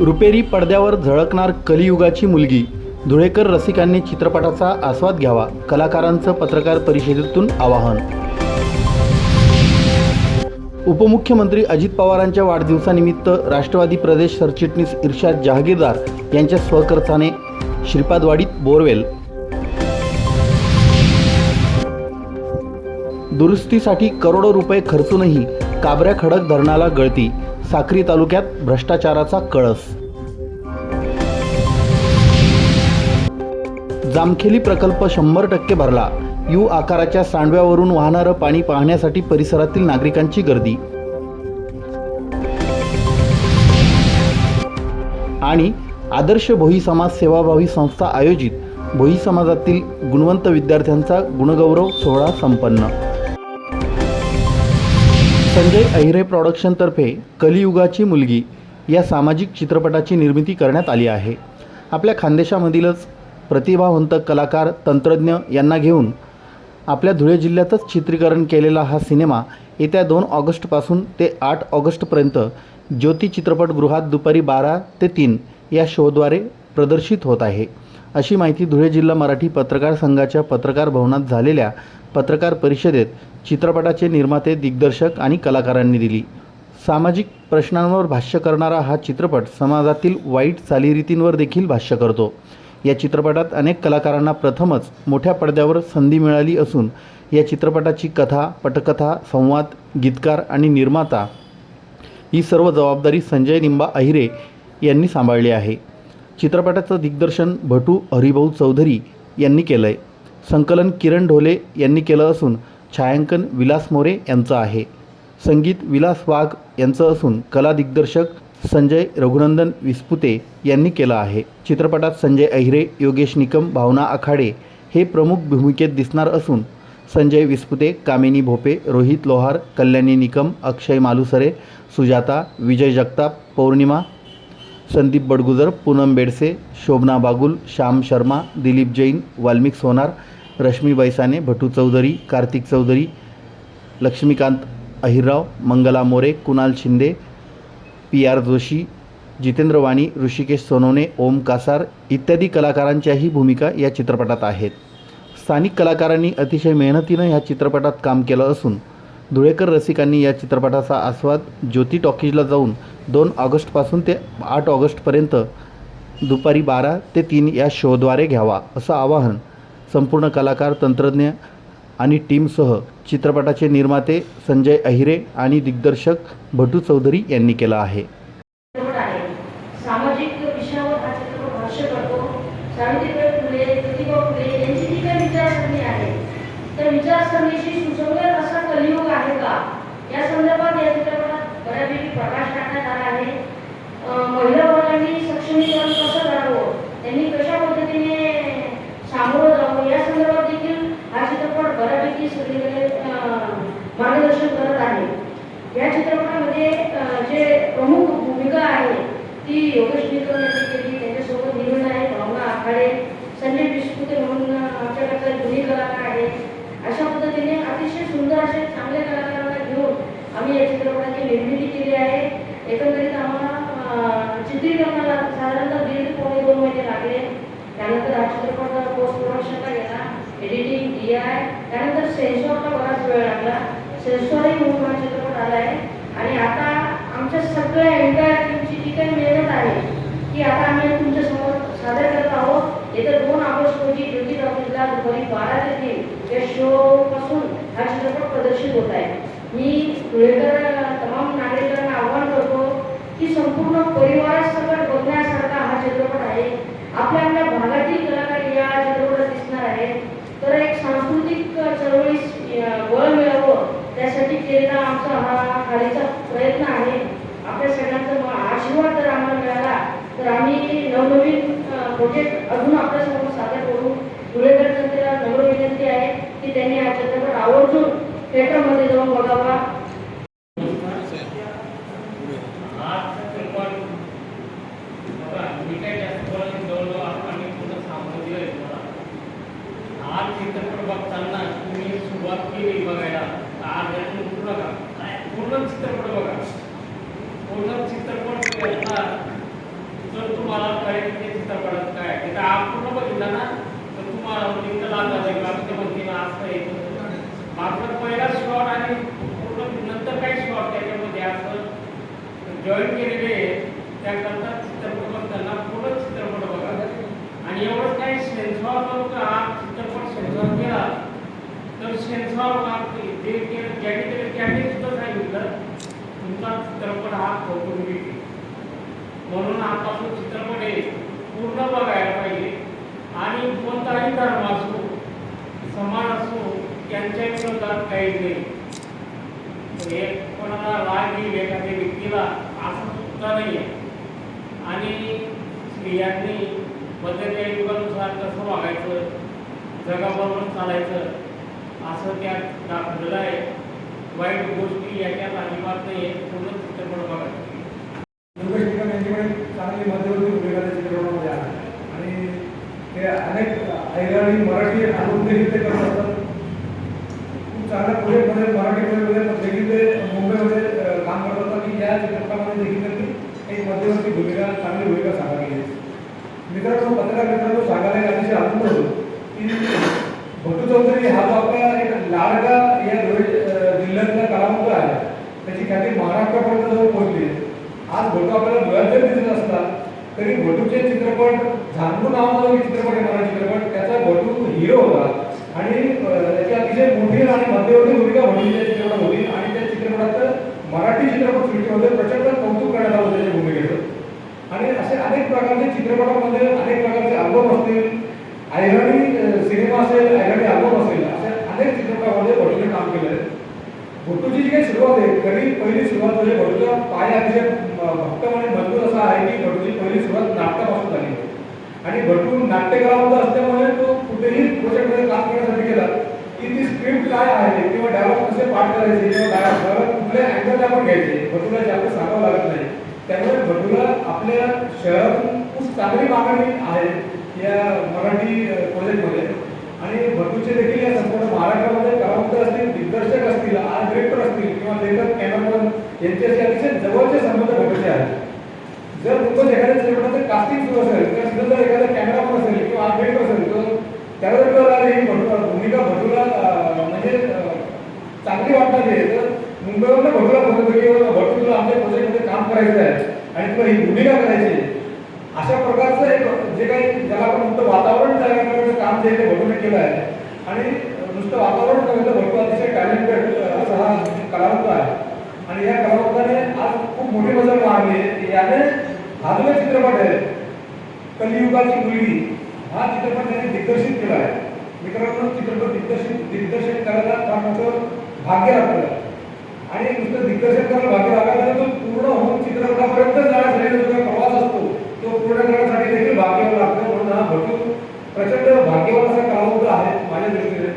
रुपेरी पडद्यावर झळकणार कलियुगाची मुलगी. धुळेकर रसिकांनी चित्रपटाचा आस्वाद घ्यावा कलाकारांचं पत्रकार परिषदेतून आवाहन. उपमुख्यमंत्री अजित पवारांच्या वाढदिवसानिमित्त राष्ट्रवादी प्रदेश सरचिटणीस इर्शाद जहागीरदार यांच्या स्वखर्चाने श्रीपादवाडीत बोरवेल. दुरुस्तीसाठी करोडो रुपये खर्चूनही काबऱ्या खडक धरणाला गळती. साक्री तालुक्यात भ्रष्टाचाराचा कळस. जामखेली प्रकल्प शंभर टक्के भरला. यू आकाराच्या सांडव्यावरून वाहणारं पाणी पाहण्यासाठी परिसरातील नागरिकांची गर्दी. आणि आदर्श भोई समाज सेवाभावी संस्था आयोजित भोई समाजातील गुणवंत विद्यार्थ्यांचा गुणगौरव सोहळा संपन्न. संजय अहिरे प्रॉडक्शनतर्फे कलियुगाची मुलगी या सामाजिक चित्रपटाची निर्मिती करण्यात आली आहे. आपल्या खानदेशामधीलच प्रतिभावंत कलाकार तंत्रज्ञ यांना घेऊन आपल्या धुळे जिल्ह्यातच चित्रीकरण केलेला हा सिनेमा येत्या दोन ऑगस्टपासून ते आठ ऑगस्टपर्यंत ज्योती चित्रपटगृहात दुपारी बारा ते तीन या शोद्वारे प्रदर्शित होत आहे. अशी माहिती धुळे जिल्हा मराठी पत्रकार संघाच्या पत्रकार भवनात झालेल्या पत्रकार परिषदेत चित्रपटाचे निर्माते दिग्दर्शक आणि कलाकारांनी दिली. सामाजिक प्रश्नांवर भाष्य करणारा हा चित्रपट समाजातील वाईट चालीरीतींवर देखील भाष्य करतो. या चित्रपटात अनेक कलाकारांना प्रथमच मोठ्या पडद्यावर संधी मिळाली असून या चित्रपटाची कथा पटकथा संवाद गीतकार आणि निर्माता ही सर्व जबाबदारी संजय निंबा अहिरे यांनी सांभाळली आहे. चित्रपटाचं दिग्दर्शन भटू हरिभाऊ चौधरी यांनी केलं आहे संकलन किरण ढोले यांनी केलं असून छायांकन विलास मोरे यांचं आहे. संगीत विलास वाघ यांचं असून कला दिग्दर्शक संजय रघुनंदन विस्पुते यांनी केलं आहे. चित्रपटात संजय अहिरे योगेश निकम भावना आखाडे हे प्रमुख भूमिकेत दिसणार असून संजय विस्पुते कामिनी भोपे रोहित लोहार कल्याणी निकम अक्षय मालुसरे सुजाता विजय जगताप पौर्णिमा संदीप बडगुजर पूनम बेडसे शोभना बागुल श्याम शर्मा दिलीप जैन वाल्मिक सोनार रश्मी बैसाने भटू चौधरी कार्तिक चौधरी लक्ष्मीकांत अहिरराव मंगला मोरे कुणाल शिंदे पी आर जोशी जितेंद्र वाणी ऋषिकेश सोनवणे ओम कासार इत्यादी कलाकारांच्याही भूमिका या चित्रपटात आहेत. स्थानिक कलाकारांनी अतिशय मेहनतीनं ह्या चित्रपटात काम केलं असून धुळेकर रसिकांनी या चित्रपटाचा आस्वाद ज्योती टॉकीजला जाऊन दोन ऑगस्टपासून ते आठ ऑगस्टपर्यंत दुपारी बारा ते तीन या शोद्वारे घ्यावा असं आवाहन संपूर्ण कलाकार तंत्रज्ञ आणि टीमसह चित्रपटाचे निर्माते संजय अहिरे आणि दिग्दर्शक भटू चौधरी यांनी केला आहे चित्रपट आहे सामाजिक विषयावर हा चित्रपट भाष्य करतो सावित्रीबाई फुले प्रतिभा फुले यांची जी काही विचारसरणी आहे त्या विचारसरणीशी सुसंगत असा कलियुग आहे का या संदर्भात या चित्रपटात बऱ्यापैकी प्रकाश टाकण्यात आला आहे अं, महिला वर्गांनी सक्षमीकरण कसं करावं त्यांनी कशा पद्धतीने सामोरं जावं या संदर्भात देखील हा चित्रपट बऱ्यापैकी सगळीकडे अं, मार्गदर्शन करत आहे या चित्रपटामध्ये अं, जे प्रमुख भूमिका आहे ती योगेश निकम यांनी केली त्यांच्यासोबत निर्माण आहे भावना आखाडे संजय विस्पुते म्हणून आमच्याकडे जुनी कलाकार आहे. अशा पद्धतीने अतिशय सुंदर असे चांगले कलाकारांना घेऊन आम्ही या चित्रपटाची निर्मिती केली आहे. एकंदरीत आम्हाला चित्रीकरणाला साधारणतः दीड पावणे दोन महिने लागले. त्यानंतर हा चित्रपट पोस्ट प्रोडक्शनला गेला एडिटिंग डी आय त्यानंतर सेन्सॉरला बराच वेळ लागला. सेन्सॉरही म्हणून हा चित्रपट आला आहे. आणि आता आमच्या सगळ्या एंटायर शिक्षण मिळत आहे की आता आम्ही तुमच्यासमोर सादर करत आहोत. येत्या दोन ऑगस्ट रोजी ज्योती टॉकीजला दुपारी बारा ते तीन या शो पासून हा चित्रपट प्रदर्शित होत आहे. मी धुळेकर तमाम नागरिकांना आव्हान करतो की संपूर्ण परिवारासकट बघण्यासारखा हा चित्रपट आहे. आपल्या आपल्या भागातील कलाकार या चित्रपटात दिसणार आहे तर एक सांस्कृतिक चळवळीस बळ मिळावं त्यासाठी केलेला आमचा हा खालीचा प्रयत्न आहे. आपल्या सगळ्यांचा आशीर्वाद जर आम्हाला मिळाला. तर आम्ही नवनवीन प्रोजेक्ट अजून आपल्यासमोर सादर करू धुळेकर जनतेला नम्र विनंती आहे की त्यांनी हा चित्रपट आवर्जून थिएटरमध्ये जाऊन बघावा. चित्रपट बघताना तुम्ही सुरुवात केली बघायला. पूर्ण का? पूर्ण चित्रपट बघा पूर्ण चित्रपट बघा जॉईन केलेले आहेत त्याकरता चित्रपट बघताना पूर्ण चित्रपट बघा आणि एवढंच काही सेन्सॉर जर का चित्रपट सेन्सॉर केला तर सेन्सॉर जे केलं ज्यांनी केलं त्यांनी सुद्धा सांगितलं तुमचा चित्रपट म्हणून आता चित्रपट हे पूर्ण बघायला पाहिजे. आणि कोणताही धर्म असो समान असो त्यांच्या विरोधात काही नाही. हे कोणाला राग येईल एखाद्या व्यक्तीला असं सुद्धा नाही आहे. आणि स्त्रियांनी बदलल्या युगानुसार कसं वागायचं जगाबरोबर चालायचं असं त्यात दाखवलेलं आहे. वाईट गोष्टी याच्या अजिबात नाही आहे. पूर्ण चित्रपट बघा. योगेश निकम यांच्याकडे चांगली मध्यवर्ती भूमिका चित्रपटामध्ये आहे आणि ते अनेक ऐराणी मराठी आणून देखील ते करत असतात. खूप चांगल्या प्रोजेक्टमध्ये मराठी प्रोजेक्टमध्ये देखील ते मुंबईमध्ये काम करत असतात. की या चित्रपटामध्ये देखील त्यांनी एक मध्यवर्ती भूमिका चांगली भूमिका सांगायची आहे. मित्रांनो पत्रकार मित्रांनो सांगायला एक अतिशय आनंद होतो. की भटू चौधरी हा जो आपला एक लाडका या धुळे अं, जिल्ह्यातला कलावंत आहे त्याची ख्याती महाराष्ट्रापर्यंत जाऊन पोहोचली आज भटू आपल्याला डोळ्यात जरी दिसत असतात तरी भटूचे चित्रपट झांगू नावाचा जो चित्रपट आहे मला चित्रपट त्याचा भटू हिरो होता. आणि त्याची अतिशय मोठी आणि मध्यवर्ती भूमिका भटूच्या चित्रपटात होती. आणि त्या चित्रपटाचं मराठी चित्रपट सृष्टीमध्ये प्रचंड कौतुक करण्यात आलं त्याच्या भूमिकेचं. आणि असे अनेक प्रकारचे चित्रपटामध्ये अनेक प्रकारचे अल्बम असतील ऐरणी अं, सिनेमा असेल ऐरणी अल्बम असेल अशा अनेक चित्रपटामध्ये भटूने काम केलं आहे भट्टूची जी होते खरी पहिली सुरुवात म्हणजे भट्टूचा पाय अतिशय म- भक्कम आणि मजबूत असा आहे की भट्टूची पहिली सुरुवात नाटकापासून झाली. आणि भटू नाट्यकलावंत असल्यामुळे तो कुठेही प्रोजेक्टमध्ये काम करण्यासाठी गेला. की ती स्क्रिप्ट काय आहे किंवा डायलॉग कसे पाठ करायचे किंवा डायलॉग कुठल्या अँगल आपण घ्यायचे भटूला जास्त सांगावं लागत नाही. त्यामुळे भटूला आपल्या शहरातून खूप चांगली मागणी आहे या मराठी प्रोजेक्टमध्ये आणि भटूचे देखील या संपूर्ण महाराष्ट्रामध्ये कलावंत असतील दिग्दर्शक असतील आर्ट डिरेक्टर असतील किंवा लेखक कॅमेरामन यांच्याशी अतिशय जवळचे संबंध भटूचे आहेत. जर मुंबईत एखाद्या चित्रपटाचं कास्टिंग सुरू असेल किंवा तिथं जर एखादा कॅमेरामन असेल किंवा आर्ट डिरेक्टर असेल तर त्यावर जर ही भटू भूमिका भटूला म्हणजे चांगली वाटणार आहे तर मुंबईवरनं भटूला फोन की भटू तुला आमच्या प्रोजेक्टमध्ये काम करायचं आहे आणि तुला ही भूमिका करायची आहे. अशा प्रकारचं एक जे काही ज्याला आपण म्हणतो वातावरण तयार करण्याचं काम जे ते भटूने केलं आहे. आणि नुसतं वातावरण नव्हे तर भटू अतिशय टॅलेंटेड असा हा कलावंत आहे. आणि या कलावंताने आज खूप मोठी मजल मारली आहे. याने हा जो चित्रपट आहे कलियुगाची मुलगी हा चित्रपट त्याने दिग्दर्शित केला आहे. मित्रांनो चित्रपट दिग्दर्शित दिग्दर्शन करायला फार मोठं भाग्य लागतं आणि नुसतं दिग्दर्शन करायला भाग्य लागलं तर तो पूर्ण होऊन चित्रपटापर्यंत जाण्यासाठी प्रवास पूर्ण करण्यासाठी देखील भाग्य लागतं म्हणून हा भरपूर प्रचंड भाग्यवान असा कलावंत आहे माझ्या दृष्टीने.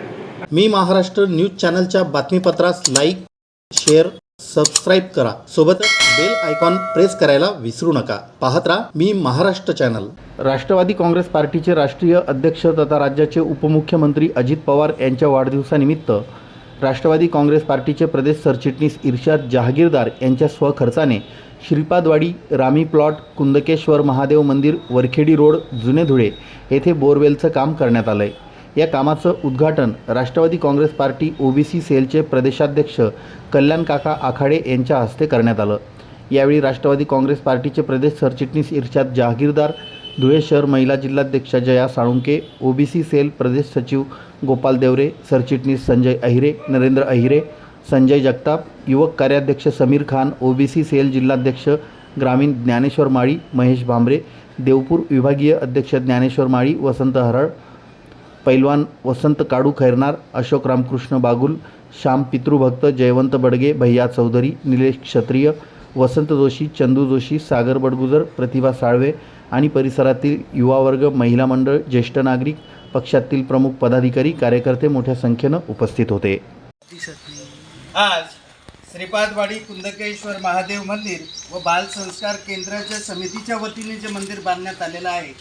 मी महाराष्ट्र न्यूज चॅनलच्या बातमीपत्रास लाईक शेअर सबस्क्राईब करा. सोबतच बेल आयकॉन प्रेस करायला विसरू नका. पाहत राहा मी महाराष्ट्र चॅनल. राष्ट्रवादी काँग्रेस पार्टीचे राष्ट्रीय अध्यक्ष तथा राज्याचे उपमुख्यमंत्री अजित पवार यांच्या वाढदिवसानिमित्त राष्ट्रवादी काँग्रेस पार्टीचे प्रदेश सरचिटणीस इर्शाद जहागीरदार यांच्या स्वखर्चाने श्रीपादवाडी रामी प्लॉट कुंदकेश्वर महादेव मंदिर वरखेडी रोड जुने धुळे येथे बोरवेलचं काम करण्यात आलं आहे या कामाचं उद्घाटन राष्ट्रवादी काँग्रेस पार्टी ओबीसी सेलचे प्रदेशाध्यक्ष कल्याण काका आखाडे यांच्या हस्ते करण्यात आलं. यावेळी राष्ट्रवादी काँग्रेस पार्टीचे प्रदेश सरचिटणीस इर्शाद जहागीरदार धुळे शहर महिला जिल्हाध्यक्षा जया साळुंके ओबीसी सेल प्रदेश सचिव गोपाल देवरे सरचिटणीस संजय अहिरे नरेंद्र अहिरे संजय जगताप युवक कार्याध्यक्ष समीर खान ओबीसी सेल जिल्हाध्यक्ष ग्रामीण ज्ञानेश्वर माळी महेश भांबरे देवपूर विभागीय अध्यक्ष ज्ञानेश्वर माळी वसंत हरळ पैलवान वसंत काडू खैरनार अशोक रामकृष्ण बागुल श्याम पितृभक्त जयवंत बडगे भैया चौधरी निलेश क्षत्रिय वसंत जोशी चंदू जोशी सागर बडगुजर प्रतिभा साळवे आणि परिसरातील युवा वर्ग महिला मंडळ ज्येष्ठ नागरिक पक्षातील प्रमुख पदाधिकारी कार्यकर्ते मोठ्या संख्येनं उपस्थित होते. आज श्रीपादवाडी कुंदकेश्वर महादेव मंदिर व बाल संस्कार केंद्राच्या समितीच्या वतीने जे मंदिर बांधण्यात आलेलं आहे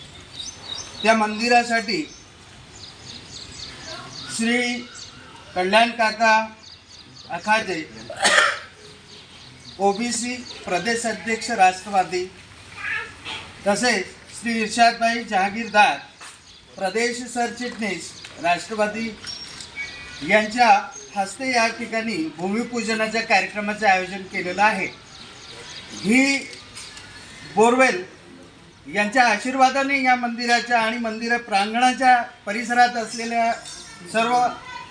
त्या मंदिरासाठी श्री कल्याण काका अखाजे ओबीसी प्रदेश अध्यक्ष राष्ट्रवादी तसेच श्री इर्शादभाई जहागीरदार प्रदेश सरचिटणीस राष्ट्रवादी यांच्या हस्ते या ठिकाणी भूमिपूजनाच्या कार्यक्रमाचे आयोजन केलेलं आहे. ही बोरवेल यांच्या आशीर्वादाने या मंदिराच्या आणि मंदिर प्रांगणाच्या परिसरात असलेल्या सर्व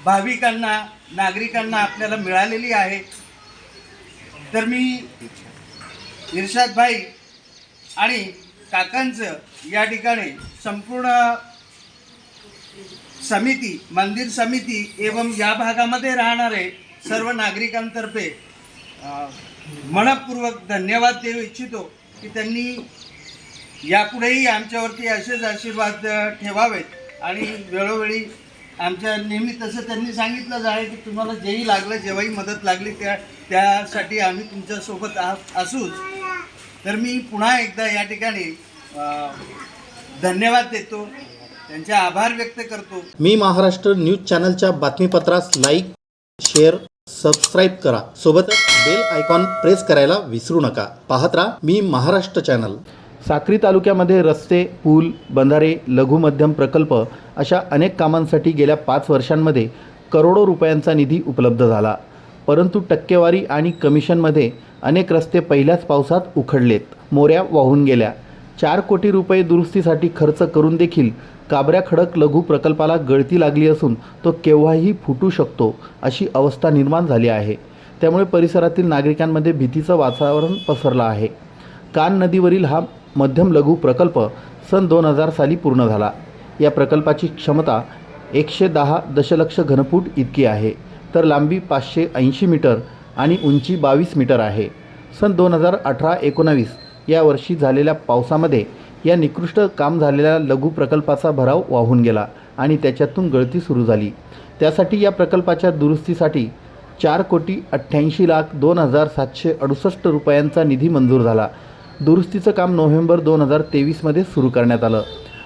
भाविकांना नागरिकांना आपल्याला मिळालेली आहे. तर मी इर्शाद भाई आणि काकांचं या ठिकाणी संपूर्ण समिती मंदिर समिती एवं या भागामध्ये राहणारे सर्व नागरिकांतर्फे मनपूर्वक धन्यवाद देऊ इच्छितो की त्यांनी यापुढेही आमच्यावरती असेच आशीर्वाद ठेवावेत. आणि वेळोवेळी आमच्या नेहमी तसं त्यांनी सांगितलं आहे की तुम्हाला जेही लागलं जेव्हाही मदत लागली त्या त्यासाठी आम्ही तुमच्यासोबत आ- असूच. तर मी पुन्हा एकदा या ठिकाणी धन्यवाद देतो. त्यांचे आभार व्यक्त करतो. मी महाराष्ट्र न्यूज चॅनलच्या बातमीपत्रास लाईक शेअर सबस्क्राईब करा. सोबतच बेल आयकॉन प्रेस करायला विसरू नका. पाहत राहा मी महाराष्ट्र चॅनल. साक्री तालुक्यामध्ये रस्ते पूल बंधारे लघु मध्यम प्रकल्प अशा अनेक कामांसाठी गेल्या पाच वर्षांमध्ये करोडो रुपयांचा निधी उपलब्ध झाला. परंतु टक्केवारी आणि कमिशनमध्ये अनेक रस्ते पहिल्याच पावसात उखडलेत. मोऱ्या वाहून गेल्या. चार कोटी रुपये दुरुस्तीसाठी खर्च करून देखील काबऱ्या खडक लघु प्रकल्पाला गळती लागली असून तो केव्हाही फुटू शकतो अशी अवस्था निर्माण झाली आहे. त्यामुळे परिसरातील नागरिकांमध्ये भीतीचं वातावरण पसरलं आहे. कान नदीवरील हा मध्यम लघु प्रकल्प सन दोन हजार साली पूर्ण झाला. या प्रकल्पाची क्षमता एकशे दहा दशलक्ष घनफूट इतकी आहे. तर लांबी पाचशे ऐंशी मीटर आणि उंची बावीस मीटर आहे. सन दोन हजार अठरा एकोणावीस या वर्षी झालेल्या पावसामध्ये या निकृष्ट काम झालेल्या लघु प्रकल्पाचा भराव वाहून गेला आणि त्याच्यातून गळती सुरू झाली. त्यासाठी या प्रकल्पाच्या दुरुस्तीसाठी चार कोटी अठ्ठ्याऐंशी लाख दोन हजार सातशे अडुसष्ट रुपयांचा निधी मंजूर झाला. दुरुस्तीचं काम नोव्हेंबर दोन हजार तेवीसमध्ये सुरू करण्यात आलं.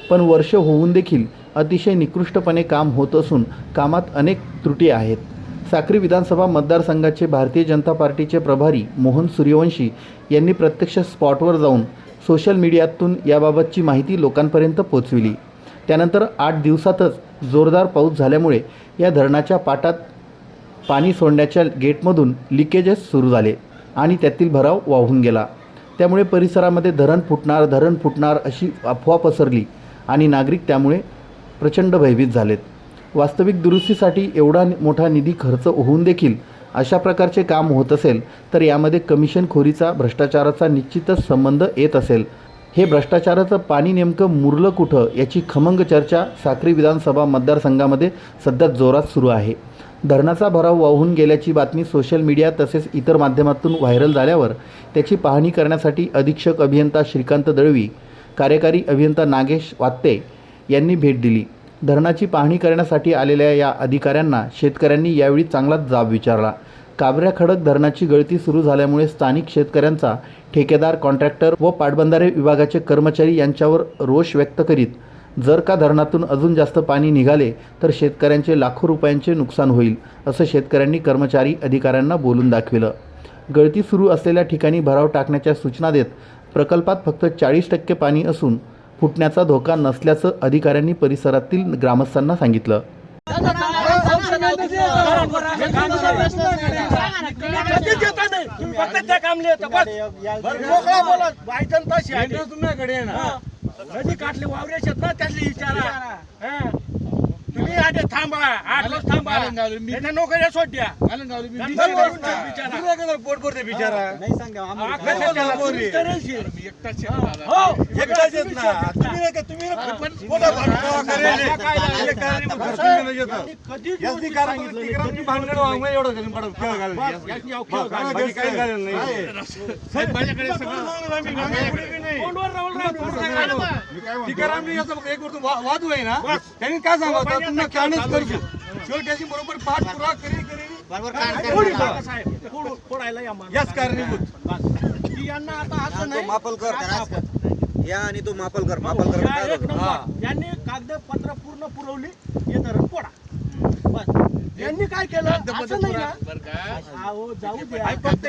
पण वर्ष होऊन देखील अतिशय निकृष्टपणे काम होत असून कामात अनेक त्रुटी आहेत. साक्री विधानसभा मतदारसंघाचे भारतीय जनता पार्टीचे प्रभारी मोहन सूर्यवंशी यांनी प्रत्यक्ष स्पॉटवर जाऊन सोशल मीडियातून याबाबतची माहिती लोकांपर्यंत पोचविली. त्यानंतर आठ दिवसातच जोरदार पाऊस झाल्यामुळे या धरणाच्या पाटात पाणी सोडण्याच्या गेटमधून लिकेजेस सुरू झाले आणि त्यातील भराव वाहून गेला. त्यामुळे परिसरामध्ये धरण फुटणार धरण फुटणार अशी अफवा पसरली आणि नागरिक त्यामुळे प्रचंड भयभीत झालेत. वास्तविक दुरुस्तीसाठी एवढा मोठा निधी खर्च होऊन देखील अशा प्रकारचे काम होत असेल तर यामध्ये कमिशनखोरीचा भ्रष्टाचाराचा निश्चितच संबंध येत असेल. हे भ्रष्टाचाराचं पाणी नेमकं मुरलं कुठं याची खमंग चर्चा साक्री विधानसभा मतदारसंघामध्ये सध्या जोरात सुरू आहे. धरणाचा भराव वाहून गेल्याची बातमी सोशल मीडिया तसेच इतर माध्यमातून व्हायरल झाल्यावर त्याची पाहणी करण्यासाठी अधीक्षक अभियंता श्रीकांत दळवी कार्यकारी अभियंता नागेश वात्ते यांनी भेट दिली. धरणाची पाहणी करण्यासाठी आलेल्या या अधिकाऱ्यांना शेतकऱ्यांनी यावेळी चांगलाच जाब विचारला. काबऱ्या खडक धरणाची गळती सुरू झाल्यामुळे स्थानिक शेतकऱ्यांचा ठेकेदार कॉन्ट्रॅक्टर व पाटबंधारे विभागाचे कर्मचारी यांच्यावर रोष व्यक्त करीत जर का धरणातून अजून जास्त पाणी निघाले तर शेतकऱ्यांचे लाखो रुपयांचे नुकसान होईल असं शेतकऱ्यांनी कर्मचारी अधिकाऱ्यांना बोलून दाखविलं. गळती सुरू असलेल्या ठिकाणी भराव टाकण्याच्या सूचना देत प्रकल्पात फक्त चाळीस टक्के पाणी असून फुटण्याचा धोका नसल्याचं अधिकाऱ्यांनी परिसरातील ग्रामस्थांना सांगितलं. काठले वावरे शेत ना त्यातले विचारा. तुम्ही आधी थांबा आठ लोक थांबा त्याच्या नोकऱ्या सोड्या नंबरवरून ते बिचारा. बिचारा हा, कसं त्याला. हो, एकटाच येत ना तुम्ही नाही का तुम्ही ना पण मोठा भांडणा करेल. हे काय नाही, मग तुम्ही नाही येत. कधीच याची कारण सांगितलं, तुम्ही भांडण वागणं एवढं खेळ. बस. बाकी नाही. साहेब, माझ्याकडे सगळं नाही. तोंडवर याचा एक वाद ना त्यांनी काय सांगा? तुम्ही कारणच करतो बरोबर पाठपुरावा करी करी कोणी बघा साहेब, फोड- फोडायला या माणसाला. याच कारणीभूत. की यांना आता असं नाही मापलकर या आणि तो मापलकर मापलकर. नंबर. यांनी कागदपत्र पूर्ण पुरवली हे धरण पोडा बस. यांनी काय केलं? असं नाही ना? अहो, जाऊ द्या. आई फक्त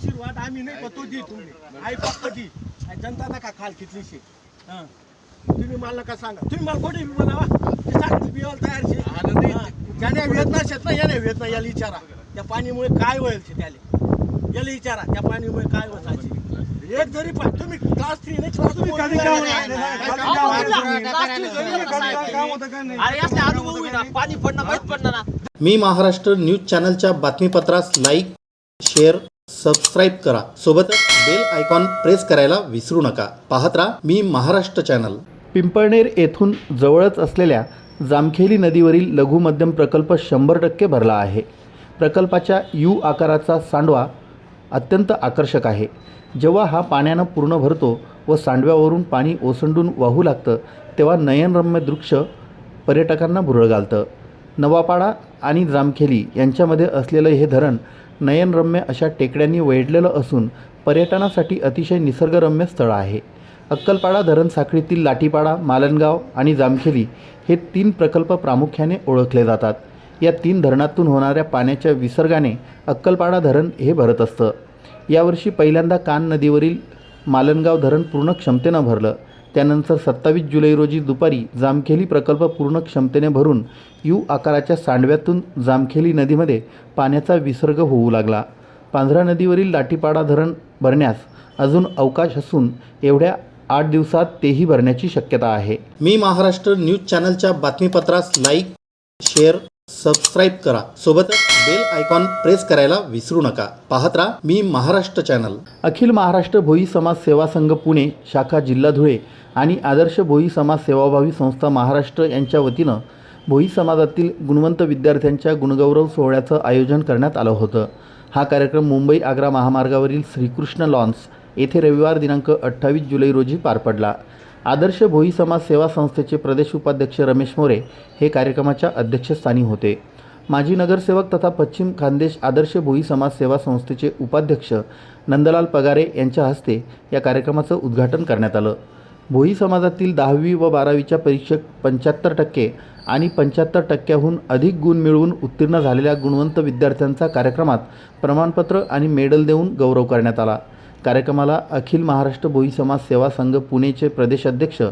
आशीर्वाद आम्ही नाही पण तो दी तुम्ही. आई फक्त दी. आई जनता नका खाल कितली शे हं. तुम्ही मला नका सांगा? तुम्ही मला कोणी बी ते बिवाल तयार शे. ज्याने वेदना शेत ना याने वेदना याला विचारा त्या पाणीमुळे काय होईल त्याला? याला विचारा त्या पाणीमुळे काय आहे एक जरी पा- तुम्ही क्लास थ्री नाही क्लास तुम्ही कधी होईल पाणी पडणं माहीत पडणार मी महाराष्ट्र न्यूज चॅनलच्या बातमीपत्रास लाईक शेअर सबस्क्राईब करा. सोबतच बेल आयकॉन प्रेस करायला विसरू नका. पाहत राहा मी महाराष्ट्र चॅनल पिंपळनेर येथून जवळच असलेल्या जामखेली नदीवरील लघु मध्यम प्रकल्प शंभर टक्के भरला आहे. प्रकल्पाच्या यू आकाराचा सांडवा अत्यंत आकर्षक आहे. जेव्हा हा पाण्यानं पूर्ण भरतो व सांडव्यावरून पाणी ओसंडून वाहू लागतं तेव्हा नयनरम्य दृश्य पर्यटकांना भुरळ घालतं. नवापाडा आणि जामखेली यांच्यामध्ये असलेलं हे धरण नयनरम्य अशा टेकड्यांनी वेढलेलं असून पर्यटनासाठी अतिशय निसर्गरम्य स्थळ आहे. अक्कलपाडा धरण साखळीतील लाटीपाडा मालनगाव आणि जामखेली हे तीन प्रकल्प प्रामुख्याने ओळखले जातात. या तीन धरणातून होणाऱ्या पाण्याच्या विसर्गाने अक्कलपाडा धरण हे भरत असतं. यावर्षी पहिल्यांदा कान नदीवरील मालनगाव धरण पूर्ण क्षमतेनं भरलं. त्यानंतर सत्तावीस जुलै रोजी दुपारी जामखेली प्रकल्प पूर्ण क्षमतेने भरून यू आकाराच्या सांडव्यातून जामखेली नदीमध्ये पाण्याचा विसर्ग होऊ लागला. पांझरा नदीवरील लाटीपाडा धरण भरण्यास अजून अवकाश असून एवढ्या आठ दिवसात तेही भरण्याची शक्यता आहे. मी महाराष्ट्र न्यूज चॅनलच्या बातमीपत्रास लाईक शेअर सबस्क्राईब करा. सोबतच बेल आयकॉन प्रेस करायला विसरू नका. पाहत राहा मी महाराष्ट्र चॅनल अखिल महाराष्ट्र भोई समाज सेवा संघ पुणे शाखा जिल्हा धुळे आणि आदर्श भोई समाज सेवाभावी संस्था महाराष्ट्र यांच्या वतीनं भोई समाजातील गुणवंत विद्यार्थ्यांच्या गुणगौरव सोहळ्याचं आयोजन करण्यात आलं होतं. हा कार्यक्रम मुंबई आग्रा महामार्गावरील श्रीकृष्ण लॉन्स येथे रविवार दिनांक अठ्ठावीस जुलै रोजी पार पडला. आदर्श भोई समाज सेवा संस्थेचे प्रदेश उपाध्यक्ष रमेश मोरे हे कार्यक्रमाच्या अध्यक्षस्थानी होते. माजी नगरसेवक तथा पश्चिम खानदेश आदर्श भोई समाज सेवा संस्थेचे उपाध्यक्ष नंदलाल पगारे यांच्या हस्ते या कार्यक्रमाचं उद्घाटन करण्यात आलं. भोई समाजातील दहावी व बारावीच्या परीक्षक पंच्याहत्तर टक्के आणि पंच्याहत्तर टक्क्याहून अधिक गुण मिळवून उत्तीर्ण झालेल्या गुणवंत विद्यार्थ्यांचा कार्यक्रमात प्रमाणपत्र आणि मेडल देऊन गौरव करण्यात आला. कार्यक्रमाला अखिल महाराष्ट्र भोई समाज सेवा संघ पुणेचे प्रदेशाध्यक्ष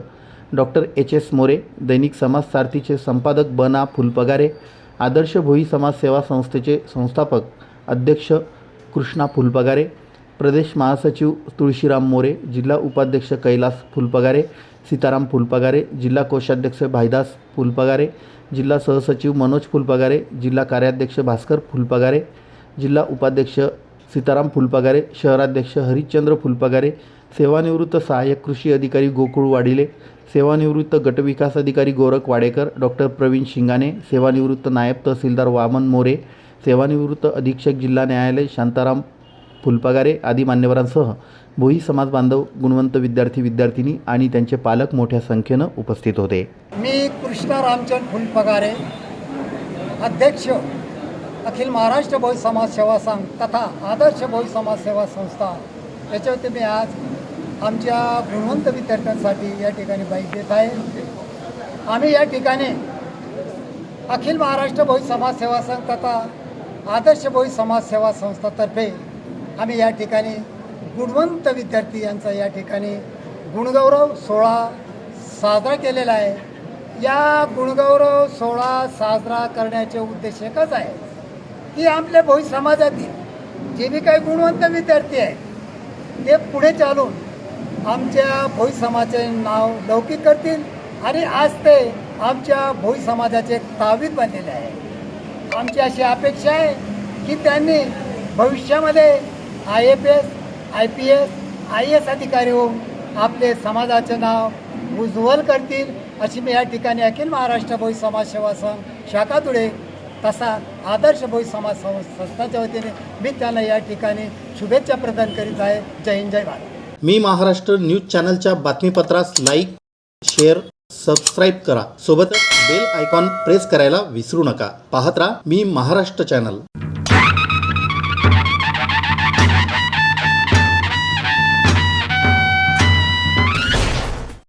डॉक्टर एच एस मोरे दैनिक समाज सारथीचे संपादक बना फुलपगारे आदर्श भोई समाज सेवा संस्थेचे संस्थापक अध्यक्ष कृष्णा फुलपगारे प्रदेश महासचिव तुळशीराम मोरे जिल्हा उपाध्यक्ष कैलास फुलपगारे सीताराम फुलपगारे जिल्हा कोषाध्यक्ष भाईदास फुलपगारे जिल्हा सहसचिव मनोज फुलपगारे जिल्हा कार्याध्यक्ष भास्कर फुलपगारे जिल्हा उपाध्यक्ष सीताराम फुलपगारे शहराध्यक्ष हरिश्चंद्र फुलपगारे सेवानिवृत्त सहाय्यक कृषी अधिकारी गोकुळ वाडिले सेवानिवृत्त गटविकास अधिकारी गोरख वाडेकर डॉक्टर प्रवीण शिंगाने सेवानिवृत्त नायब तहसीलदार वामन मोरे सेवानिवृत्त अधीक्षक जिल्हा न्यायालय शांताराम फुलपगारे आदी मान्यवरांसह भोई समाज बांधव गुणवंत विद्यार्थी विद्यार्थिनी आणि त्यांचे पालक मोठ्या संख्येनं उपस्थित होते. मी कृष्णा रामचंद फुलपगारे अध्यक्ष अखिल महाराष्ट्र भोई समाज सेवा संघ तथा आदर्श भोई समाज सेवा संस्था. याच्यावरती मी आज आमच्या गुणवंत विद्यार्थ्यांसाठी या ठिकाणी बाईक देत आहे. आम्ही या ठिकाणी अखिल महाराष्ट्र भोई समाज सेवा संघ तथा आदर्श भोई समाज सेवा संस्थातर्फे आम्ही या ठिकाणी गुणवंत विद्यार्थी यांचा या ठिकाणी गुणगौरव सोहळा साजरा केलेला आहे. या गुणगौरव सोहळा साजरा करण्याचे उद्देश एकच आहे. ती आपल्या भोई समाजातील जे बी काही गुणवंत विद्यार्थी आहेत ते पुढे चालून आमच्या भोई समाजाचे नाव लौकिक करतील आणि आज ते आमच्या भोई समाजाचे तावीत बनलेले आहे आमची अशी अपेक्षा आहे की त्यांनी भविष्यामध्ये I F S I P S I S अधिकारी होऊन आपले समाजाचे नाव उज्ज्वल करतील अशी मी या ठिकाणी अखिल महाराष्ट्र भोई समाज सेवा संघ शाखा धुळे तसा आदर्श भोई समाज संस्थाच्या वतीने मी त्यांना या ठिकाणी शुभेच्छा प्रदान करीत आहे. जय हिंद जय भारत. मी महाराष्ट्र न्यूज चॅनलच्या बातमीपत्रास लाईक शेअर सबस्क्राईब करा. सोबतच बेल आयकॉन प्रेस करायला विसरू नका. पाहत राहा मी महाराष्ट्र चॅनल.